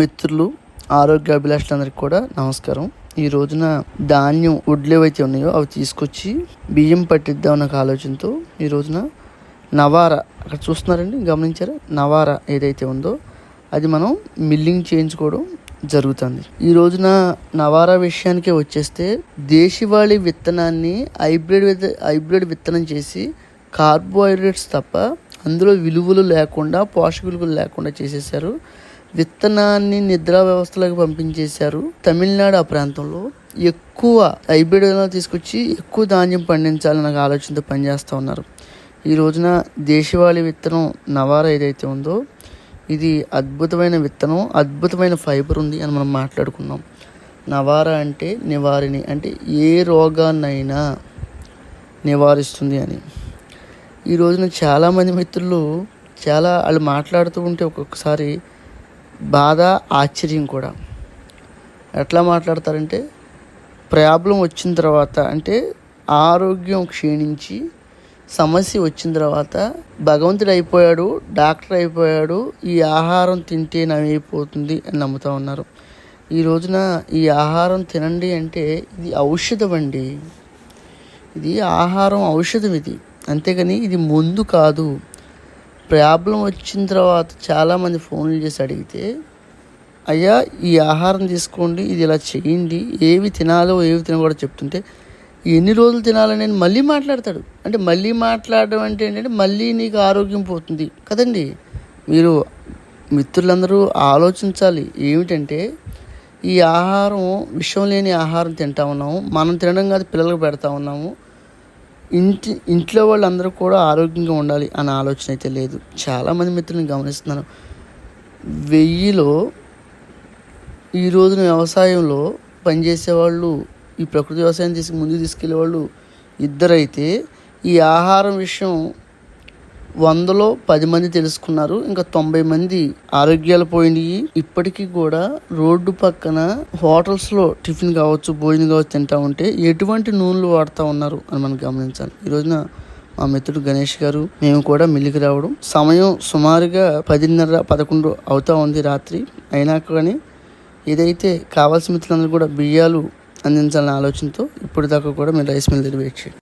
మిత్రులు ఆరోగ్య అభిలాషులందరికీ కూడా నమస్కారం. ఈ రోజున ధాన్యం వడ్లు ఏవైతే ఉన్నాయో అవి తీసుకొచ్చి బియ్యం పట్టిద్దాం అన్న ఒక ఆలోచనతో ఈ రోజున నవార అక్కడ చూస్తున్నారండి గమనించారా? నవార ఏదైతే ఉందో అది మనం మిల్లింగ్ చేయించుకోవడం జరుగుతుంది. ఈ రోజున నవారా విషయానికే వచ్చేస్తే దేశవాళీ విత్తనాన్ని హైబ్రిడ్ విత్త హైబ్రిడ్ విత్తనం చేసి కార్బోహైడ్రేట్స్ తప్ప అందులో విలువలు లేకుండా పోషక విలువలు లేకుండా చేసేసారు విత్తనాన్ని నిద్రా వ్యవస్థలకు పంపించేశారు. తమిళనాడు ఆ ప్రాంతంలో ఎక్కువ హైబ్రిడ్ తీసుకొచ్చి ఎక్కువ ధాన్యం పండించాలన్న ఆలోచనతో పనిచేస్తూ ఉన్నారు. ఈ రోజున దేశవాళీ విత్తనం నవారా ఏదైతే ఉందో ఇది అద్భుతమైన విత్తనం అద్భుతమైన ఫైబర్ ఉంది అని మనం మాట్లాడుకున్నాం. నవారా అంటే నివారిణి అంటే ఏ రోగాన్నైనా నివారిస్తుంది అని. ఈ రోజున చాలామంది మిత్రులు చాలా వాళ్ళు మాట్లాడుతూ ఉంటే ఒక్కొక్కసారి బాధ ఆశ్చర్యం కూడా. ఎట్లా మాట్లాడతారంటే ప్రాబ్లం వచ్చిన తర్వాత అంటే ఆరోగ్యం క్షీణించి సమస్య వచ్చిన తర్వాత భగవంతుడు అయిపోయాడు డాక్టర్ అయిపోయాడు ఈ ఆహారం తింటే నమైపోతుంది అని నమ్ముతూ ఉన్నారు. ఈ రోజున ఈ ఆహారం తినండి అంటే ఇది ఔషధం అండి ఇది ఆహారం ఔషధం ఇది. అంతేగాని ఇది ముందు కాదు. ప్రాబ్లం వచ్చిన తర్వాత చాలామంది ఫోన్లు చేసి అడిగితే అయ్యా ఈ ఆహారం తీసుకోండి ఇది ఇలా చేయండి ఏవి తినాలో ఏవి తినకూడదు చెప్తుంటే ఎన్ని రోజులు తినాలని మళ్ళీ మాట్లాడతాడు. అంటే మళ్ళీ మాట్లాడడం అంటే ఏంటంటే మళ్ళీ నీకు ఆరోగ్యం పోతుంది కదండి. మీరు మిత్రులందరూ ఆలోచించాలి. ఏమిటంటే ఈ ఆహారం విషయం లేని ఆహారం తింటా ఉన్నాము. మనం తినడం కాదు పిల్లలకు పెడతా ఉన్నాము. ఇంటి ఇంట్లో వాళ్ళందరూ కూడా ఆరోగ్యంగా ఉండాలి అనే ఆలోచన అయితే లేదు. చాలామంది మిత్రులను గమనిస్తున్నాను వెయ్యిలో ఈ రోజున వ్యవసాయంలో పనిచేసే వాళ్ళు ఈ ప్రకృతి వ్యవసాయం తీసుకు ముందుకు తీసుకెళ్ళే వాళ్ళు ఇద్దరైతే ఈ ఆహారం విషయం వందలో పది మంది తెలుసుకున్నారు ఇంకా తొంభై మంది ఆరోగ్యాలు పోయినాయి. ఇప్పటికీ కూడా రోడ్డు పక్కన హోటల్స్లో టిఫిన్ కావచ్చు భోజనం కావచ్చు తింటా ఉంటే ఎటువంటి నూనెలు వాడుతూ ఉన్నారు అని మనం గమనించాలి. ఈ రోజున మా మిత్రుడు గణేష్ గారు మేము కూడా మిల్లికి రావడం. సమయం సుమారుగా పదిన్నర పదకొండు అవుతా ఉంది రాత్రి. అయినా కానీ ఏదైతే కావాల్సిన మిత్రులందరూ కూడా బియ్యాలు అందించాలనే ఆలోచనతో ఇప్పటిదాకా కూడా మేము రైస్ మిల్ దగ్గర వెయిట్ చేయండి